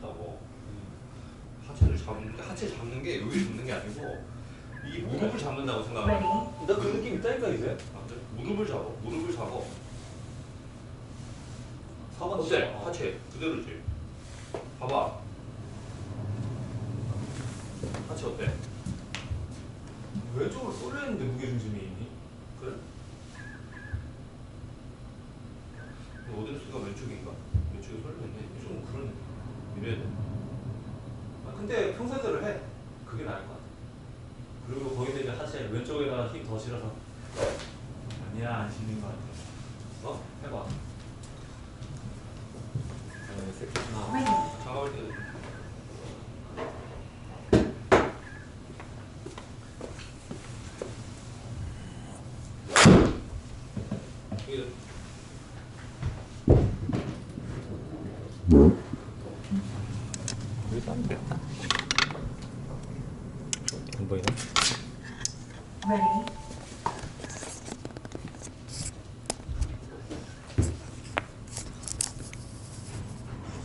다쳤다고. 하체를 잡는 게 하체 잡는 게 여기 잡는 게 아니고 이 무릎을 잡는다고 생각하면 Ready. 나그 느낌 있다니까 이제. 아, 그래? 무릎을 잡아. 무릎을 잡아. 4번 어때? 하체 그대로지. 봐봐. 하체 어때? 왼쪽으로 쏠려 있는데 무게 중심이. 그래? 오데르스가 왼쪽인가? 왼쪽에 설명했네. 좀 그러네. 이래야 돼. 아, 근데 평소대로 해. 그게 나을 것 같아. 그리고 거기다 이제 하체 왼쪽에다가 힘 더 실어서. 아니야 안 실린 것 같아. 어? 해봐. 네, 새끼구나. Ready. 장갑을 떼야 돼. 이게 안 보이네. Ready.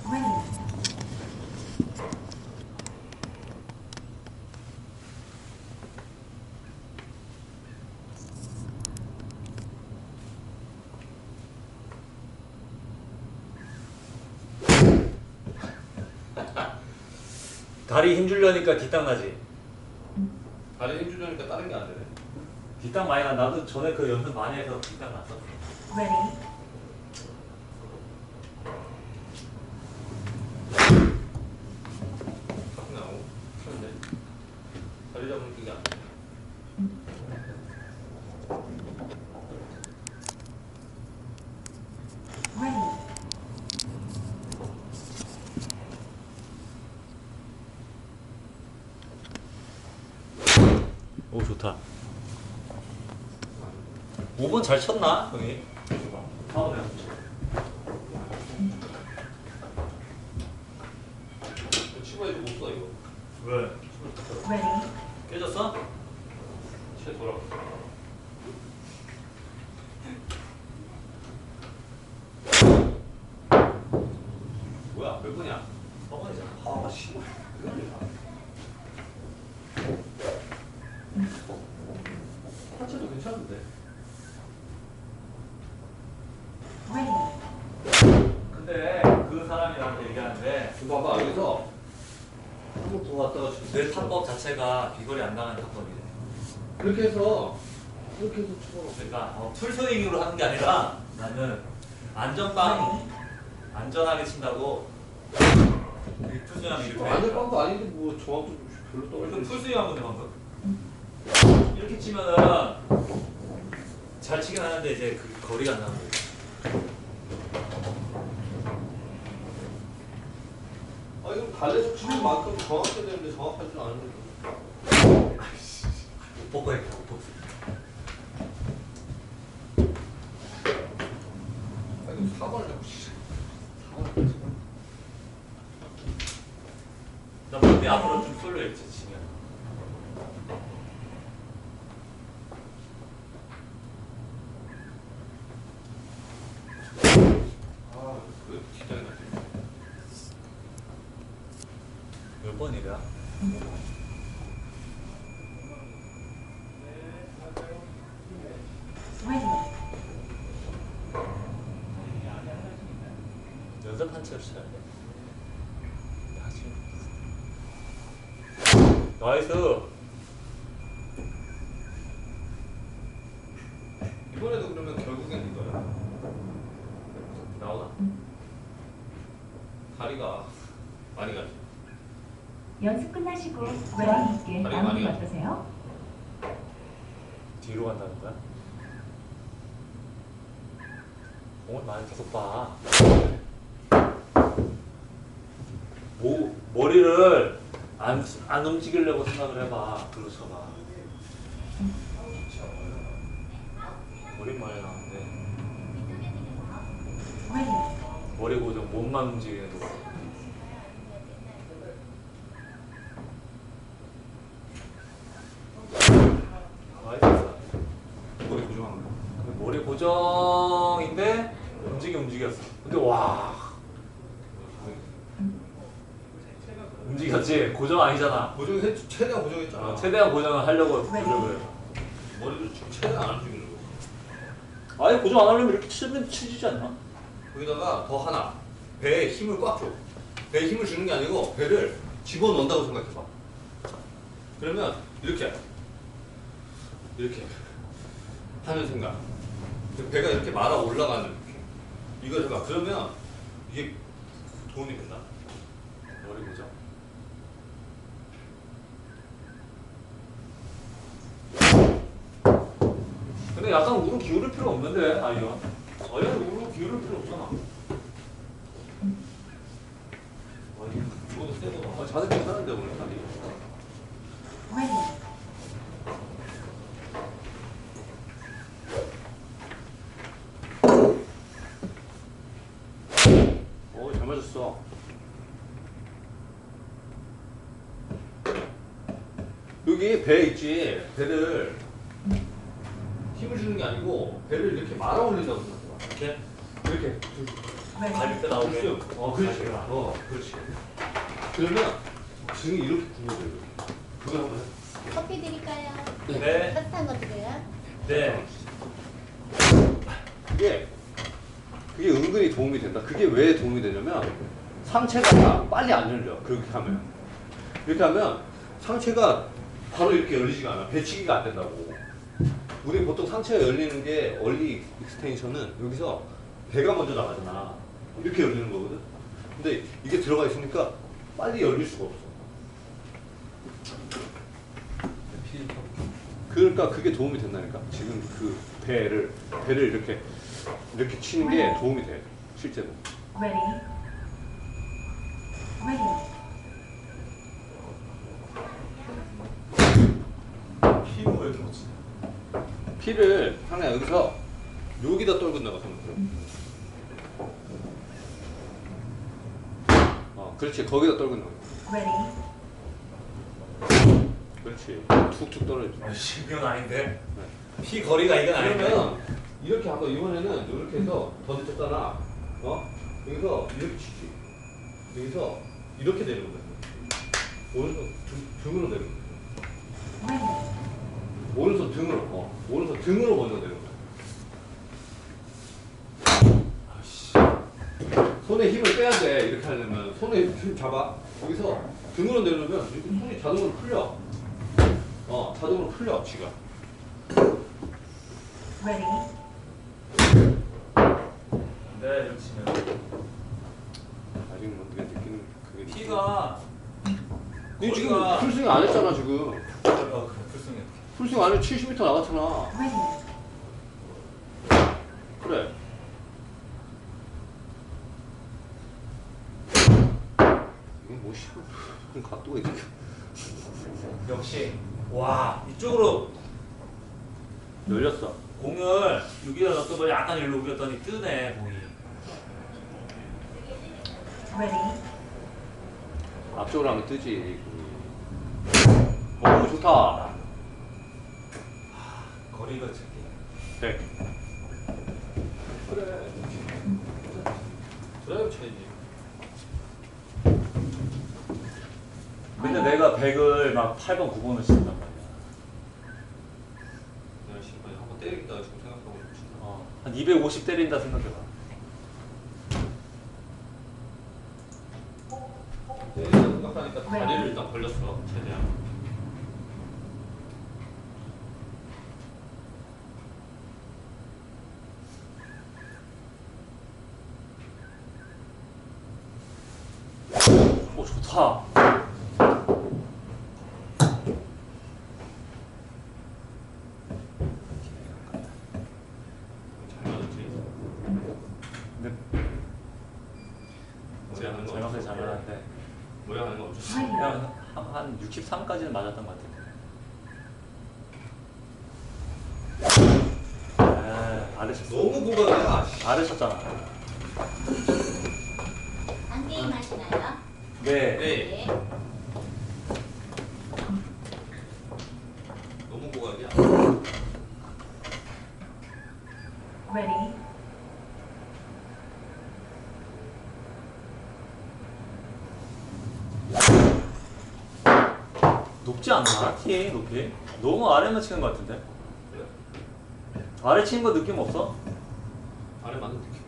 Ready. 다리 힘 주려니까 뒷땅 나지. 다리 힘 주려니까 다른 게 안 되네. 뒷땅 많이 나. 나도 전에 그 연습 많이 해서 뒷땅 났어. Ready. 딱 나오고 그런데 다리 잡는 게 안 돼. Ready. 오 좋다. 5 번 잘 쳤나 형이? 4번에 치마에도 못 써, 이거. 왜? Ready. 깨졌어? 체 돌아. 뭐야 몇 번이야? 4번이잖아. 아 씨발. 하체도 괜찮은데. Ready. 근데 그 사람이 나한테 얘기하는데 이거 봐봐, 여기서 한번 더 갔다가 내 탑법 자체가 비거리 안 나가는 탑법이래. 이렇게 해서 이렇게 해서 쳐. 그러니까 어, 풀스윙으로 하는 게 아니라 나는 안전빵 안전하게 친다고 이 풀스윙하면 이렇게 완전 되니까. 빵도 아닌데 뭐 정확도 별로 그럼 떨어지는 풀스윙 한 건데 방금 이렇게 치면은 잘 치긴 하는데 이제 그 거리가 안 나는 거지. 아 이거 달래서 치는 만큼 정확해야 되는데 정확하지는 않은데 おぽこやからおぽこ。 나이스. 이번에도 그러면 결국엔 이거야 나오나? 다리가 많이 가지 연습 끝나시고 여유 있게 다리 많이 마무리 가죠. 어떠세요? 뒤로 간다는 거야? 공을 많이 계속 봐. 모, 머리를 안, 안 움직이려고 생각을 해봐. 많이 나오는데 Ready. 머리 고정 몸만 움직이는 거 머리 고정인데 움직이 움직였어. 근데 와 고정이었지. 고정 아니잖아. 고정했 최대한 고정했잖아. 어, 최대한 고정을 하려고 네. 노력을 해. 머리를 좀 최대한 안 움직이려고. 아니 고정 안 하려면 이렇게 치면 치지지 않나? 거기다가 더 하나 배에 힘을 꽉 줘. 배에 힘을 주는 게 아니고 배를 집어 넣는다고 생각해봐. 그러면 이렇게 이렇게 하는 생각. 배가 이렇게 말아 올라가는 느낌. 이걸 해봐. 그러면 이게 도움이 된다. 머리 고정. 근데 약간 우로 기울일 필요 없는데 아이가. 아이는 우로 기울일 필요 없잖아. 아니, 이거도 세고. 아, 자세 괜찮은데 오늘 다리. ready, 오, 잘 맞았어. 여기 배 있지. 배를 힘을 주는 게 아니고 배를 이렇게 말아 올린다고 생각해봐. 이렇게 이렇게. ready, 갈비뼈 나오게. 쭉. 어, 그렇지. 갈비뼈. 어, 그렇지. 그러면 등이 이렇게 굽어져. 그걸 한번 해. 커피 드릴까요? 네. 따뜻한 거 드려요? 네. 그게 그게 은근히 도움이 된다. 그게 왜 도움이 되냐면 상체가 빨리 안 열려. 그렇게 하면 이렇게 하면 상체가 바로 이렇게 열리지가 않아. 배치기가 안 된다고. 우리 보통 상체가 열리는 게 얼리 익스텐션은 여기서 배가 먼저 나가잖아. 이렇게 열리는 거거든. 근데 이게 들어가 있으니까 빨리 열릴 수가 없어. 그러니까 그게 도움이 된다니까. 지금 그 배를 배를 이렇게 이렇게 치는 게 도움이 돼. 실제로. ready, ready, 피부 왜 이렇게 멋지냐? 피를 하나 여기서 여기다 떨군다고 생각해. 어, 그렇지. 거기다 떨군다고. 그렇지. 툭툭. 아이씨 이건 아닌데. 네. 피 거리가 이건 아닌데. 그러면 이렇게 하고 이번에는 이렇게 해서 더 늦췄잖아. 어? 여기서 이렇게 치지. 여기서 이렇게 내는 거야. 오른손 등, 등으로 내는 거야. 오른손 등으로. 어. 오른손 등으로 먼저 내는 거야. 손에 힘을 빼야 돼. 이렇게 하려면 손에 힘 잡아. 여기서 등으로 내려면 이렇게 손이 자동으로 풀려. 어, 자동으로 풀려. 지가. ready, 네 이렇게 치면 아직은 어떻게 느끼는 그게. 피가 니 지금 풀스윙 안 했잖아 지금. 어 그래 불쌍해. 풀스윙 안에 70m 나갔잖아. 그래. 이건 뭐 씨. 그럼 각도가 이렇게. 역시 와 이쪽으로 열렸어. 공을 여기다 넣었더니 약간 일로 우겼더니 뜨네 공이. ready, 앞쪽으로 하면 뜨지. 오 좋다. 거리가 저기. 백. 그래. 드라이브 쳐야지. 근데 내가 100을 막 8번 9번을 친단 말이야. 내가 신발 한번 때리겠다 지금 생각하고 있지. 어, 한 250 때린다 생각해봐. 네, 생각하니까 다리를 일단 벌렸어 최대한. 오 좋다. 잘 맞았지. 근데 모양 잘 맞았는데 모양 하는 거 그냥 한, 한 63까지는 맞았던 것 같아. 에 잘했었어. 너무 고가야. 씨. 잘했었잖아. 안 게임 하시나요? 네. 네. 네. 너무 고가야. ready, 높지 않나? 티 높이? 너무 아래만 치는 것 같은데? 그래? 아래 치는 거 느낌 없어? 아래 맞는 느낌.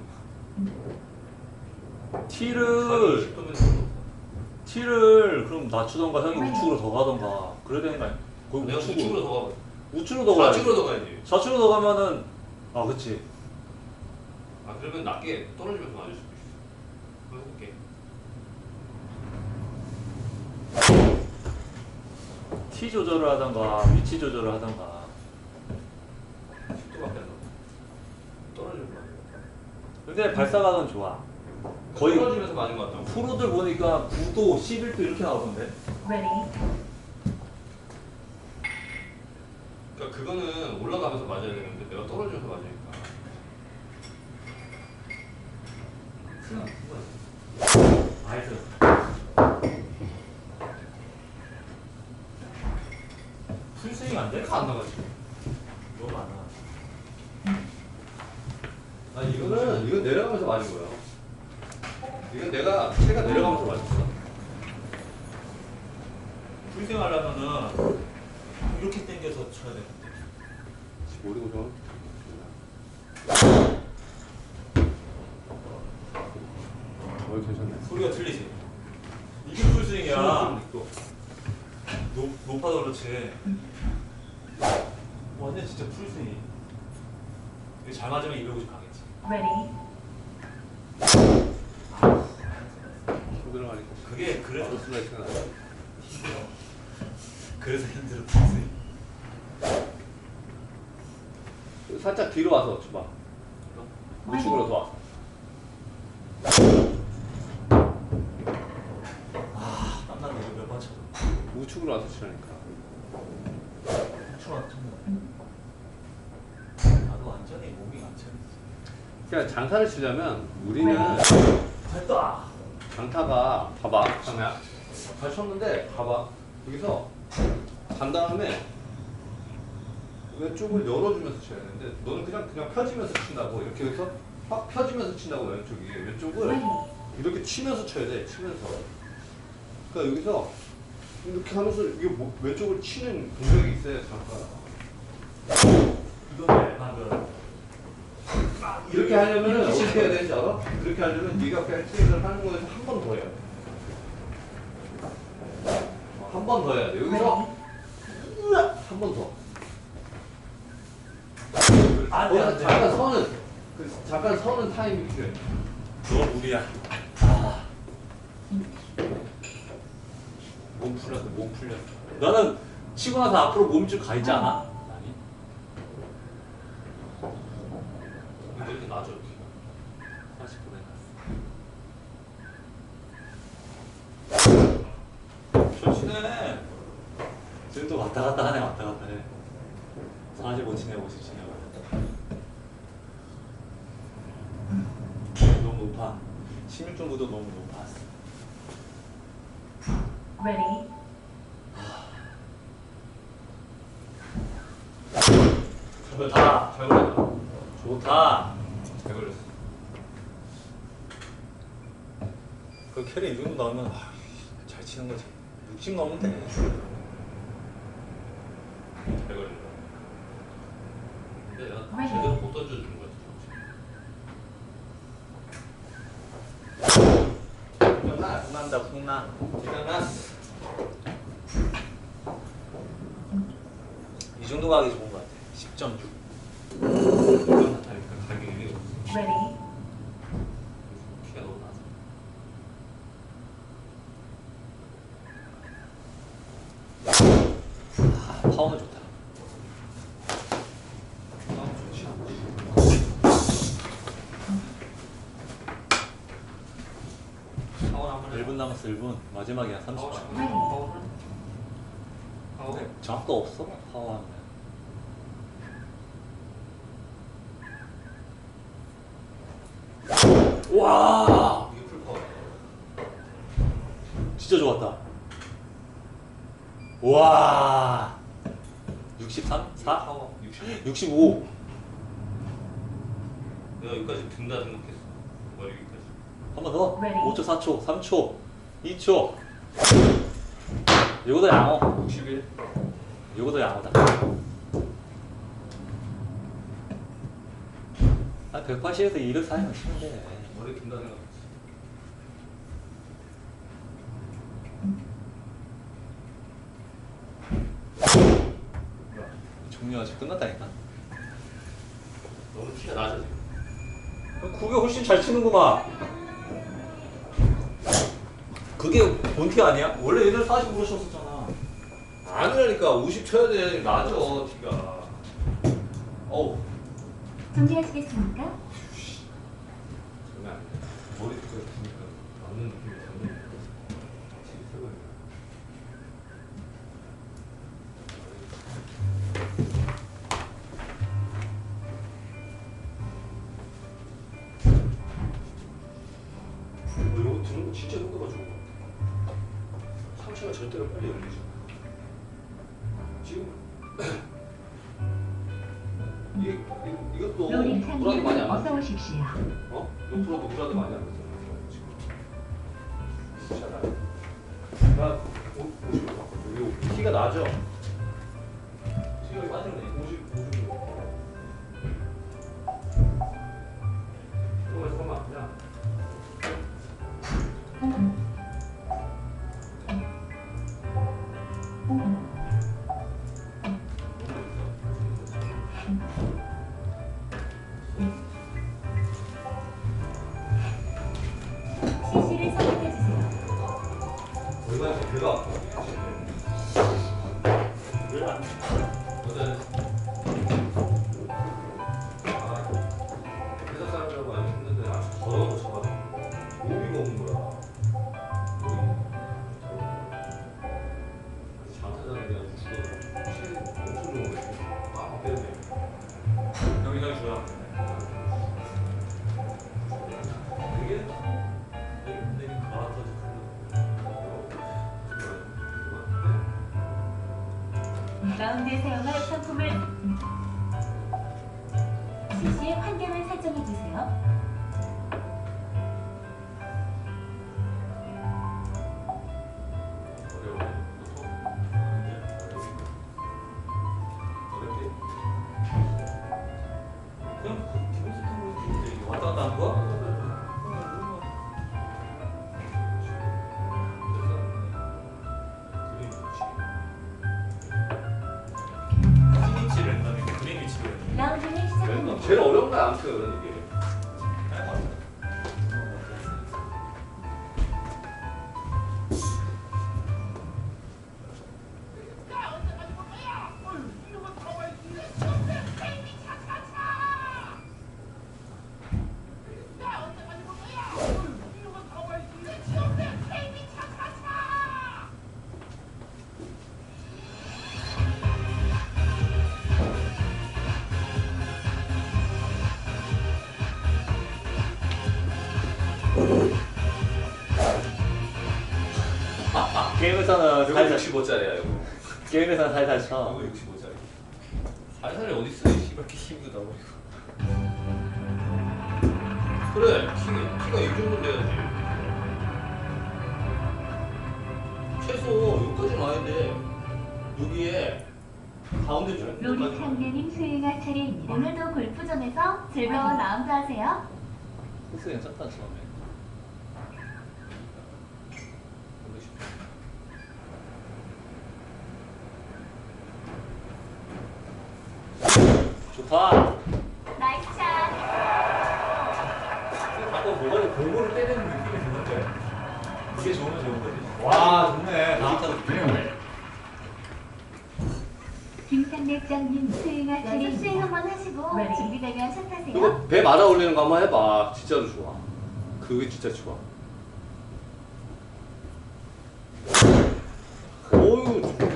티를 10도면 티를 그럼 낮추던가 형이 우측으로 더 가던가 그래야 되는 거 아니야? 거기 내가 우측으로 우측으로 더 가. 우측으로 더 가야지 좌측으로 더 가야지. 좌측으로 더 가면은 아 그치 아 그러면 낮게 떨어지면서 맞을 수도 있어. 한번 해볼게. 티 조절을 하던가 위치 조절을 하던가 10도밖에 안 나. 떨어지면서 맞아. 근데 발사각은 좋아 거의 떨어지면서 맞은 것 같다고. 프로들 보니까 9도, 11도 이렇게 나오던데 Ready. 그러니까 그거는 올라가면서 맞아야 되는데 내가 떨어지면서 맞으니까. 나이스 풀스윙 안 돼? 안 나가지. 너무 많아 아 이거는 이건 내려가면서 맞은 거야. 이건 내가 체가 내려가면서 맞았어. 풀스윙 하려면은 이렇게 당겨서 쳐야 돼 모르고 좀. 어 괜찮네. 소리가 틀리지? 이게 풀스윙이야 높, 높아도 그렇지 완전 진짜 풀스윙 이게 잘 맞으면 250 가겠지 Ready. 힘들어 하니까. 그게 그래서. 힘들어 그래서 힘들어 풀스윙 살짝 뒤로 와서 줘봐. 우측으로 더 와. 아 땀난다 이거 몇번 쳐도 쳤나 나도 완전히 몸이 그냥 장타를 치려면 우리는 됐다 장타가 봐봐. 장야. 잘 쳤는데 봐봐. 여기서 간 다음에 왼쪽을 열어주면서 쳐야 되는데 너는 그냥 그냥 펴지면서 친다고 이렇게 해서 확 펴지면서 친다고 왼쪽이 왼쪽을 Ready. 이렇게 치면서 쳐야 돼 치면서 그러니까 여기서 이렇게 하면서 이게 뭐, 왼쪽을 치는 동작이 있어야 잠깐 이거네 방금 이렇게 하려면 어떻게 해야 되는지 알아? 그렇게 하려면 네가 백스윙을 하는 거에서 한 번 더 해야 돼. 한 번 더 해야 돼. 여기서 한 번 더. 안 돼, 안 거기서 돼. 잠깐 서는 그 잠깐 서는 타임이 필요해. 너 무리야 아. 몸 풀렸어 몸 풀렸어 너는 치고 나서 앞으로 좀가 있지 않아? 아니. 이렇게 놔줘 이렇게. 49에. 저 치네 지금 또 왔다 갔다 하네 왔다 갔다 해. 45 치네 50 치네 너무 높아. 16.9도 너무 높아 Ready. 좋다 잘 걸렸다. 좋다 잘 걸렸어. 그 캐리 이 정도 나오면 아, 잘 치는 거지 60 넘으면 돼 잘. 근데 제대로 못 던져주는 거 같아. 끝나. 풍난다 풍나 끝났어. 가기 좋은 거 같아 10.6 끝났다니까 가격이 Ready. 키가 너무 낮아. 아, 파워는 좋다 아, 좋지. 사원 한번 해. 1분 남았어 1분 마지막이야 30초 파워. 정확도 없어 파워하면 와 이게 풀 파워. 진짜 좋았다 와 63? 4? 파워. 60. 65 내가 여기까지 든다 생각했어. 머리 위까지. 한 번 더. Ready. 5초, 4초, 3초, 2초. 요거도 양호. 61. 요거도 양호다. 아, 180에서 240은 치면 돼. 머리 긴다 생각. 종료가 지금 끝났다니까. 너무 티가 나죠 지금. 그게 훨씬 잘 치는구만. 그게 본티 아니야? 원래 얘들 45로 쳤었잖아. 아니라니까 50 쳐야 돼. 나죠 티가. 어우. 준비하시겠습니까? 장난 아니야. 머리 그 빠지네. 50, 50 좋아. 라운드에 사용할 상품을 CC의 환경을 설정해 주세요. 게임에서는 이거 살살 65짜리야 이거. 게임에서는 살살 이거 쳐. 65짜리. 살살이 어디 있어? 씨발 이렇게 힘도 나고. 그래 키 키가 이 정도 돼야지. 최소 여기까지 와야 돼. 여기에 가운데 로리 정도까지. 상대님 수행할 차례입니다. 오늘도 골프점에서 즐거운 라운드 하세요. 흑수 괜찮다 처음에. 좋다. 나이스 샷. 자꾸 뭐가 골고루 때리는 느낌이 드는데 이게 좋으면 좋은 거지. 와 좋네. 나 김상래장님 수행할 차례 수행 한번 하시고 네. 준비되면 샷 하세요. 이거 배 말아 올리는 거 한번 해봐. 진짜로 좋아. 그게 진짜 좋아.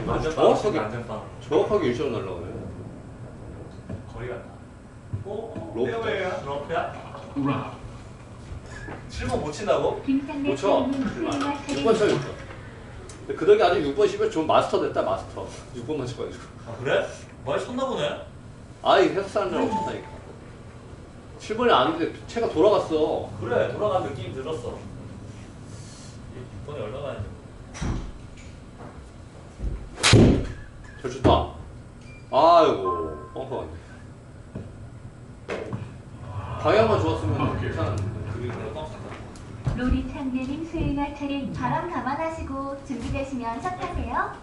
안전빵 정확하게 안전빵 정확하게 일시로 날라가네. 거리가 나. 어? 페어웨이야? 러프야? 7번 못 친다고? 못 쳐. 김상래장님 수행할 6번 쳐 차례입니다. 6번. 근데 그 덕에 아직 6번 10번 좀 마스터 됐다 마스터. 6번만 쳐가지고. 아 그래? 많이 쳤나 보네. 아이 회사 사람들하고 쳤다니까. 7번이 아닌데 채가 돌아갔어. 그래 돌아간 느낌이 들었어. 6번이 올라가야지. 잘 쳤다. 아이고, 돼. 방향만 좋았으면 괜찮았는데. 그리고 뻥쳤다. 로리 창내님 수행할 차례입니다. 바람 감안하시고 준비되시면 샷 하세요.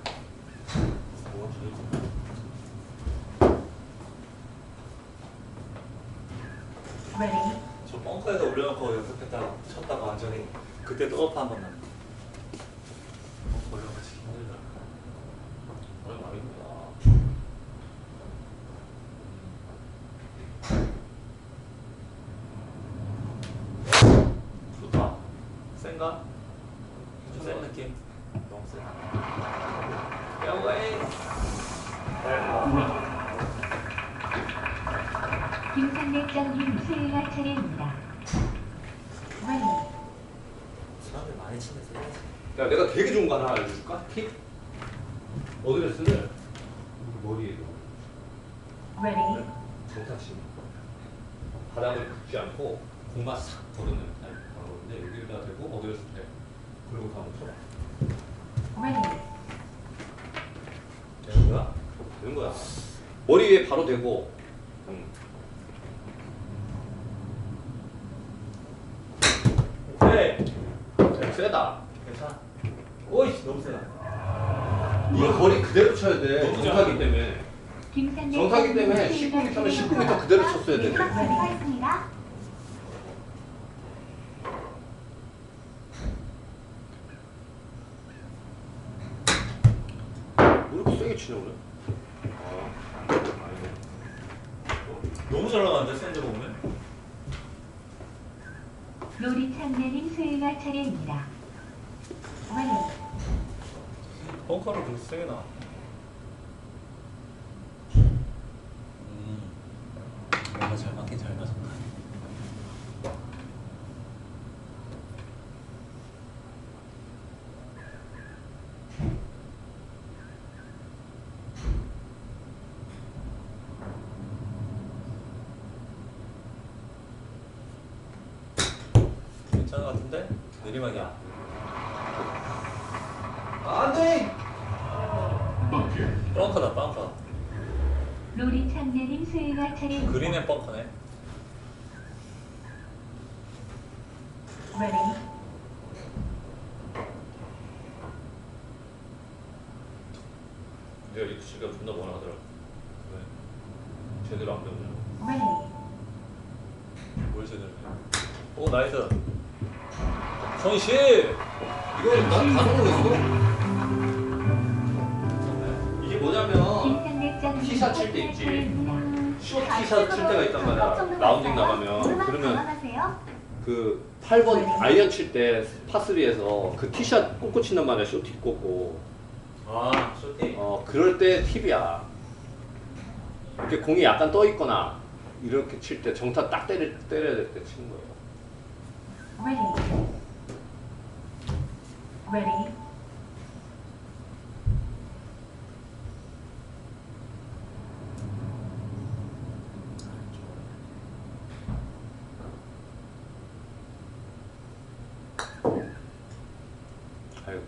Ready. 저 벙커에서 올려놓고 연습했다가 쳤다가 완전히 그때 또업 한번 나. 벙커 올려놓지 힘들다. 오늘 말입니다. 좋다. 센가? 좀센 느낌. 너무 세. 야웨이. 김상래장님 수행할 차례입니다. Ready. 사람들 많이 치면 세야지. 야, 내가 되게 좋은 거 하나 알려줄까? 팁? 어드레스를 머리에 Ready. 정타 치는 거. 바닥을 긁지 않고 공만 싹 걸어내는 방법인데 여기다 대고 어드레스 대. 그리고 쳐봐. Ready. 되는 거야? 되는 거야. 머리 위에 바로 대고. 응. 오케이. 좀 세다. 괜찮아. 오이씨 너무 세다. 이거 거리 그대로 쳐야 돼. 너무 정타기. 때문에. 정타기 때문에 19m면 19m 그대로 쳤어야 돼. 하겠습니다. 왜 이렇게 세게 치냐 오늘? 아, 아니네. 너무 잘 나가는데 샌드 보면. 로리 창내님 수행할 차례입니다. Ready. 그렇게 세게 나. 음. 뭔가 잘 맞긴 잘 맞았다. 괜찮은 것 같은데? 내리막이야. 안 돼! 벙커다, 벙커. 창내님 수행할 차례입니다. 그린의 벙커네. Ready. 내가 치기가 존나 원하더라. 왜? 제대로 안 배우냐. Ready. 뭘 제대로 해? 오, 나이스. 손실! 이거 난다 성공했어. 티샷 칠 때 있지. 차례입니다. 쇼 티샷 칠 때가 있단 말이야. 라운딩 나가면 그러면. 그 8번 아이언 칠 때 파3에서 그 티샷 꽂고 친단 말이야. 쇼티 꽂고. 아, 쇼팅. 어 그럴 때 팁이야. 이렇게 공이 약간 떠 있거나 이렇게 칠 때 정타 딱 때려 때려야 될 때 치는 거예요. Ready. Ready. 아유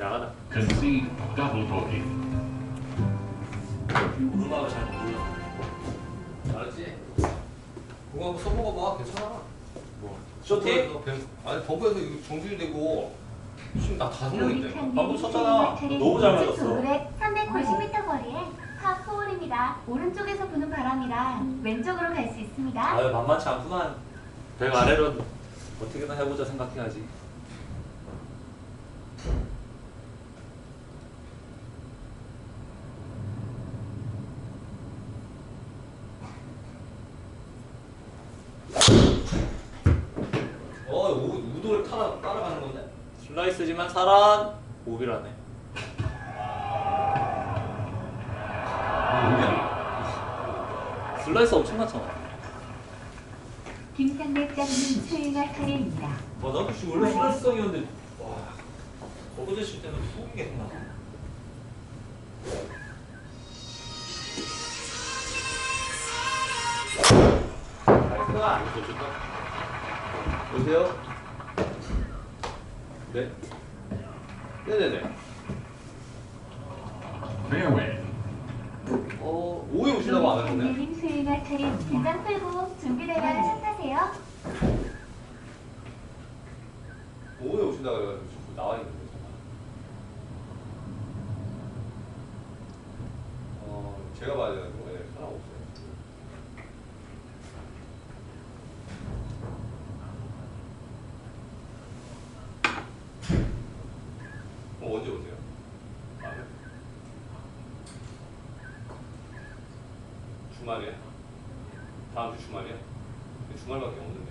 야하다. Concede double bogey. 오르막을 잘 몰라. 알았지? 그거 써먹어봐. 괜찮아. 뭐? 쇼팅? 벙커에서 뱀- 아니 벙커에서 이거 정지되고 지금 나다 로리 성공했대. 창내님 방금 쳤잖아. 너무 잘 맞았어. 동굴에 390m 거리에 파4홀입니다. 오른쪽에서 부는 바람이라 왼쪽으로 갈 수 있습니다. 아유, 만만치 않구만. 백 아래로 어떻게든 해보자 생각해야지. 어 우, 우도를 따라 따라가는 건데. 슬라이스지만 살안 오비라네. 슬라이스 엄청나잖아. 김상래장님 수행할 차례입니다. 와, 나도 지금 원래 슬라이스성이었는데, 와, 거부제 칠 때는 속이 계속 나. 나이스가. 좋다 좋다. 여보세요? 네? 네네네. fairway. 어, 오후에 오시려고 안 하셨네. 장례님 수요일날 차림 긴장 풀고 준비되면 차 타세요. 오후에 오신다고 그래가지고 자꾸 나와 있는 거잖아. 어, 제가 봐야 돼가지고, 예, 사람 없어요. 어, 언제 오세요? 아, 네. 주말이야? 다음 주 주말이야? 주말밖에 없는데.